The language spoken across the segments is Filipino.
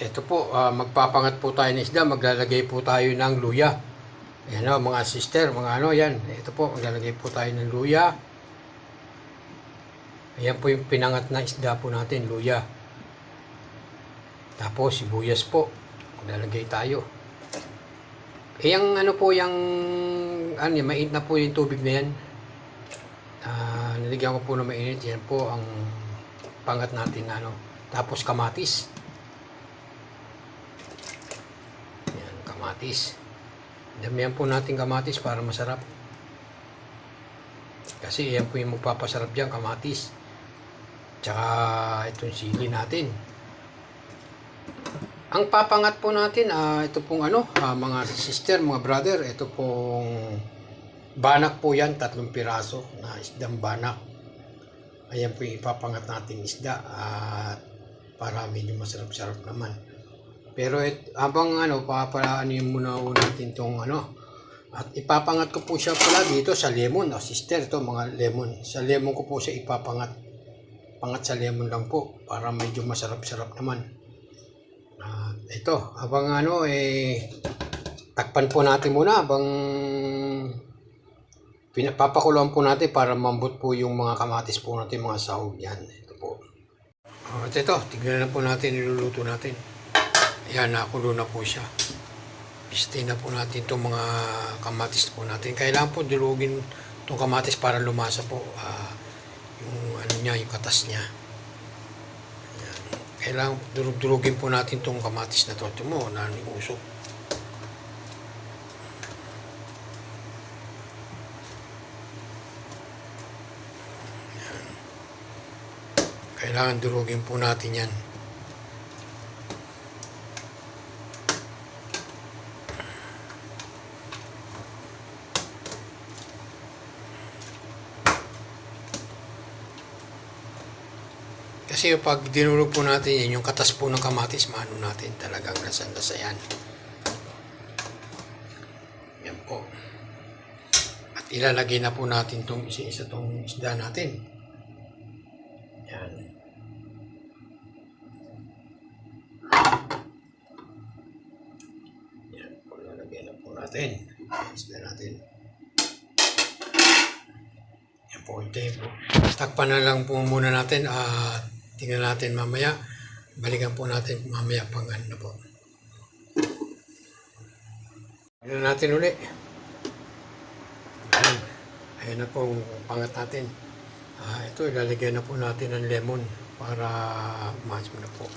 Ito po, ah, magpapangat po tayo ng isda, maglalagay po tayo ng luya. Ayan o, mga sister, mga ano, yan. Ito po, maglalagay po tayo ng luya. Ayan po yung pinangat na isda po natin, luya. Tapos, sibuyas po. Maglalagay tayo. Eh, yung ano po, yung, ano, mainit na po yung tubig na yan. Ah, nilagyan ko po na mainit. Yan po ang pangat natin na ano. Tapos, kamatis. Yan, kamatis. Damihan po natin kamatis para masarap. Kasi yan po yung magpapasarap dyan, kamatis. Tsaka itong sili natin. Ang papangat po natin, ah, ito pong ano, ah, mga sister, mga brother, ito pong banak po yan, tatlong piraso na isdang banak. Ayan po yung ipapangat natin isda at para medyo masarap-sarap naman. Pero it, habang ano, yung muna natin tong ano, at ipapangat ko po siya pala dito sa lemon. O sister, ito mga lemon. Sa lemon ko po siya ipapangat. Pangat sa lemon lang po para medyo masarap-sarap naman. At ito, habang ano eh, takpan po natin muna habang pinapapakuluan po natin para mambot po yung mga kamatis po natin, mga sahog yan. Ito po. Oh, at ito, tignan na po natin, niluluto natin. Yan, nakulo na po siya. Istay na po natin itong mga kamatis po natin. Kailangan po durugin itong kamatis para lumasa po ah, yung ano niya, yung katas niya. Yan. Kailangan durug-durugin po natin itong kamatis na to. Ito mo, naningusok. Yan. Kailangan durugin po natin yan. Kasi pag dinulog po natin yan, yung katas po ng kamatis, maano natin talagang lasang-lasa yan. Yan po. At ilalagay na po natin itong isa-isa itong isda natin. Yan. Yan ilalagay na po natin. Isda natin. Yan po, hintayin po. Takpan na lang po muna natin at tingnan natin mamaya. Balikan po natin mamaya pang ano po. Tingnan natin uli. Ayan. Ayan na po ang pangat natin. Ah, ito, ilalagay na po natin ng lemon para mas mo na po.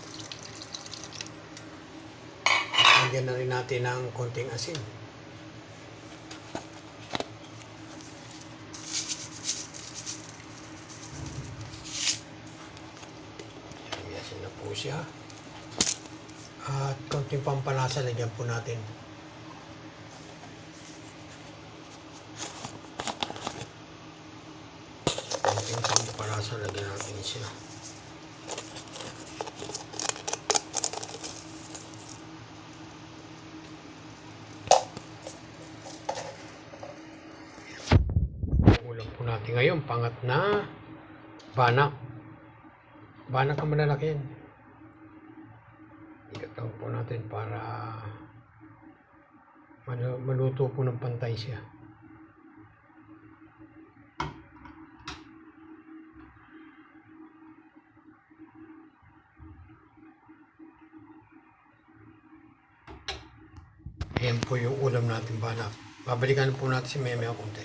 Lagyan na rin natin ng konting asin. Yasin na po siya. At konting pampalasa, lagyan po natin. Konting pampalasa, lagyan natin siya. Ulam po natin ngayon, pangat na banak. Banak ang malalaki yan. Ikataw po natin para mal- maluto po ng pantay siya. Ayan po yung ulam natin banak. Babalikan po natin si Meme konti.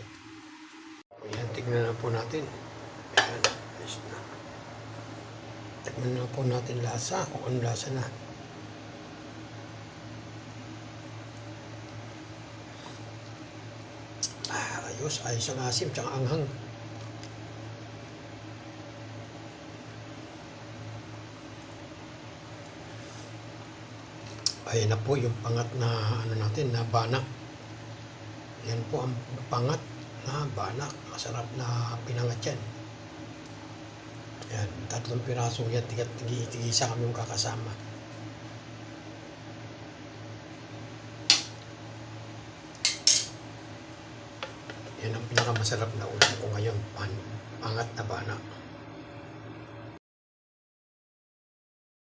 Ayan, tignan na po natin. Ayan, ayos na. Tignan na po natin lasa, kung ano lasa na. Ah, ayos, ang asim, tsaka anghang. Ayan na po yung pangat na ano natin, na banak. Yan po ang pangat na banak. Masarap na pinangat yan. Yan, tatlong piraso yan, tigat tigi-tigisa kami yung kakasama. Yan ang pinakamasarap na ulam ko ngayon, pan, pangat na bana.